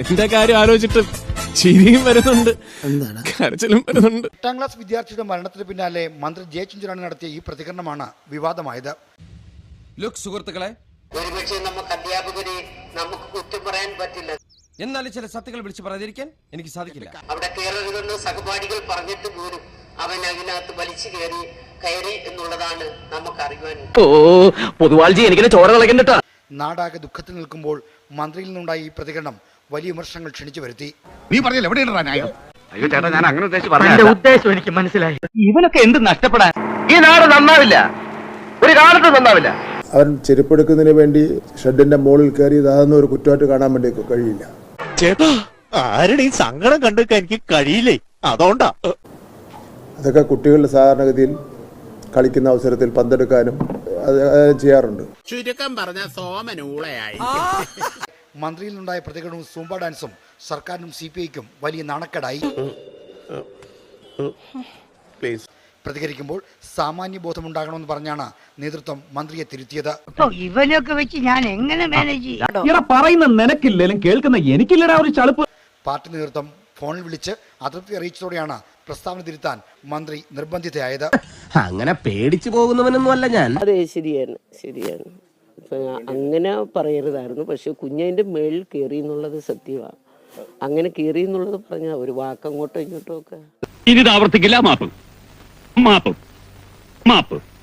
എന്റെ കാര്യം ആലോചിച്ചിട്ട്? ചിരിയും വരുന്നുണ്ട്. കരച്ചിലും വരുന്നുണ്ട്. എട്ടാം ക്ലാസ് വിദ്യാർത്ഥിയുടെ മരണത്തിന് പിന്നാലെ മന്ത്രി ജെ ചിഞ്ചുറാണി നടത്തിയ ഈ പ്രതികരണമാണ് വിവാദമായത്. ലുക്ക് സുഹൃത്തുക്കളെ. ഒരുപക്ഷെ നമുക്ക് അധ്യാപകരെ നമുക്ക് കുറ്റം പറയാൻ പറ്റില്ല. എന്നാലും ചില സത്യങ്ങൾ വിളിച്ചു പറയാതിരിക്കാൻ എനിക്ക് സാധിക്കില്ല. അവിടെ കയറരുതെന്ന് സഹപാഠികൾ പറഞ്ഞിട്ട് പോലും അവൻ അതിനകത്ത് വലിച്ചു കയറി കയറി എന്നുള്ളതാണ് നമുക്ക് അറിയുവാൻ ഓ പൊതുവാൾജി എനിക്ക് ചോര കളക്കണ്ടട്ടാ നാടാകെ ദുഃഖത്തിൽ നിൽക്കുമ്പോൾ മന്ത്രിയിൽ നിന്നുണ്ടായ ഈ പ്രതികരണം വലിയ വിമർശനങ്ങൾ ക്ഷണിച്ചു വരുത്തി. നീ പറഞ്ഞില്ല? എവിടെയാണ് ന്യായം? അയ്യോ ചേട്ടാ ഞാൻ അങ്ങനെ ഉദ്ദേശിച്ച് ഉദ്ദേശം എനിക്ക് മനസ്സിലായി. ഇവനൊക്കെ എന്ത് നഷ്ടപ്പെടാൻ? ഈ നാട് നന്നാവില്ല. ഒരു കാലത്ത് നന്നാവില്ല. അവൻ ചെരുപ്പെടുക്കുന്നതിന് വേണ്ടി ഷെഡിന്റെ മുകളിൽ കയറി ഇതാകുന്ന ഒരു കുറ്റമായിട്ട് കാണാൻ വേണ്ടി കഴിയില്ല. ചേട്ടാ ആരുടെയും സങ്കടം കണ്ടെടുക്കാൻ എനിക്ക് കഴിയില്ലേ? അതുകൊണ്ടാ. അതൊക്കെ കുട്ടികളുടെ സാധാരണഗതിയിൽ കളിക്കുന്ന അവസരത്തിൽ പന്തെടുക്കാനും ചെയ്യാറുണ്ട്. ചുരുക്കം പറഞ്ഞ സോമനൂളയായി മന്ത്രിയിൽ നിന്നുണ്ടായ പ്രതികരണവും സൂംബ ഡാൻസും സർക്കാരിനും സി പി ഐക്കും വലിയ നാണക്കേടായി. പ്രതികരിക്കുമ്പോൾ സാമാന്യ ബോധമുണ്ടാകണമെന്ന് പറഞ്ഞാണ് നേതൃത്വം മന്ത്രിയെ തിരുത്തിയത്. ഇവനൊക്കെ വെച്ച് ഞാൻ എങ്ങനെ മാനേജ് പറയുന്ന നിനക്കില്ലേലും കേൾക്കുന്ന എനിക്കില്ലടാ ഒരു ചളുപ്പ്. പാർട്ടി നേതൃത്വം ഫോണിൽ വിളിച്ച് അതൃപ്തി അറിയിച്ചതോടെയാണ് പ്രസ്താവന തിരുത്താൻ മന്ത്രി നിർബന്ധിതയായത്. അങ്ങനെ പേടിച്ചു പോകുന്നവനൊന്നും അല്ല ഞാൻ. അതെ ശരിയാണ് ശരിയാണ്. അങ്ങനെ പറയരുതായിരുന്നു. പക്ഷെ കുഞ്ഞതിന്റെ മേളിൽ കയറി എന്നുള്ളത് സത്യമാണ് അങ്ങനെ കയറി എന്നുള്ളത് പറഞ്ഞ ഒരു വാക്കങ്ങോട്ടോ ഇങ്ങോട്ടോ ഒക്കെ. ഇനി ആവർത്തിക്കില്ല. മാപ്പ്. മാപ്പ്. മാപ്പ്.